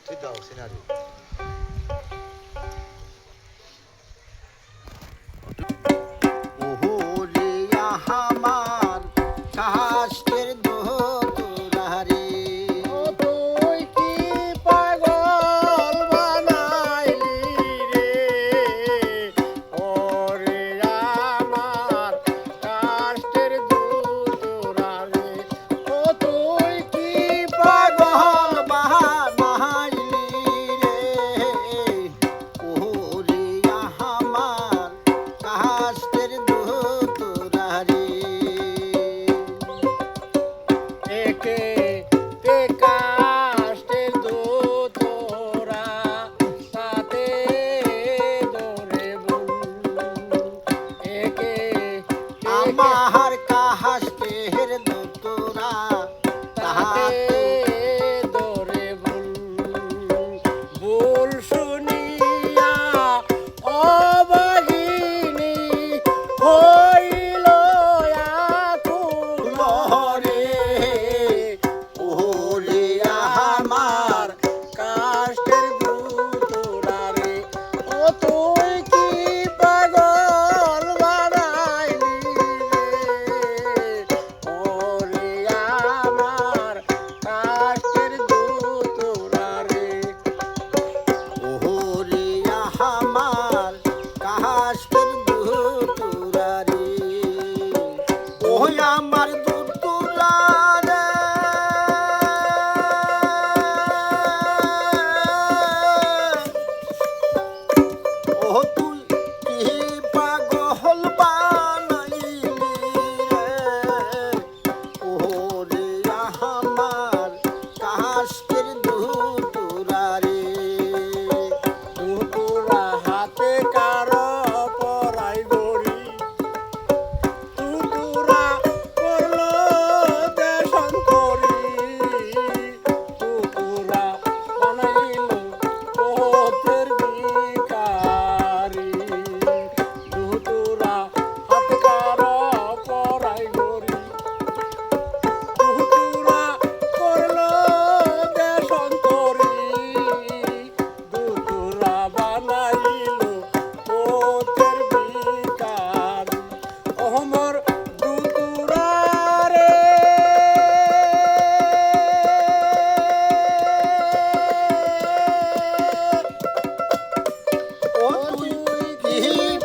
tweet cenário. আমার কাহাসকে হের দোতরা তাহাতে দরে ভুল ভুল শুনিয়া অবাহিনী ও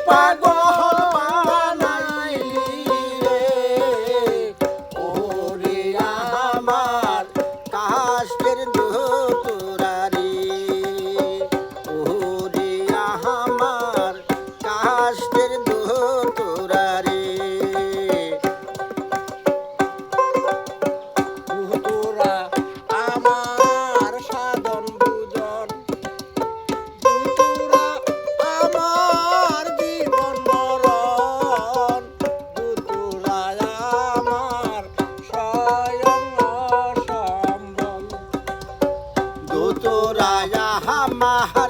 pago. my heart.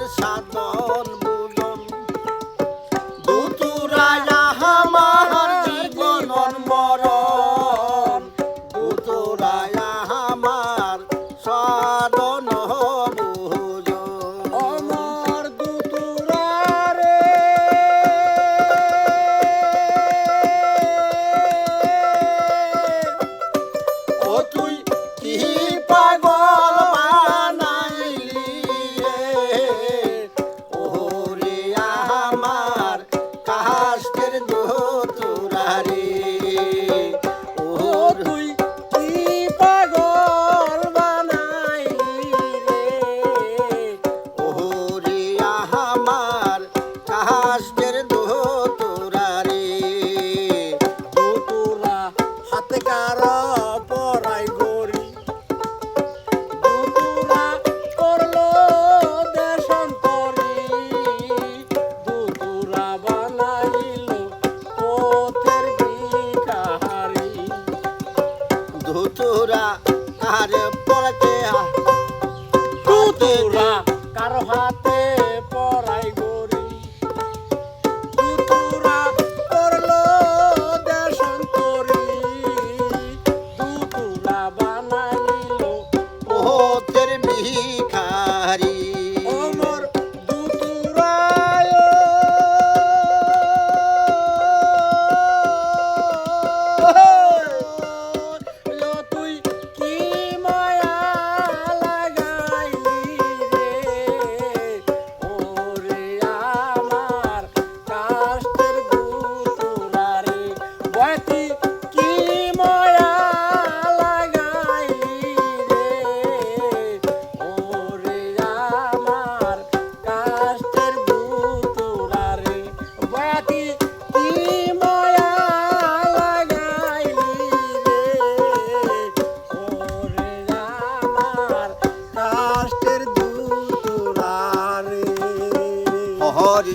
আর পড়াতে হাতে কারও হাতে God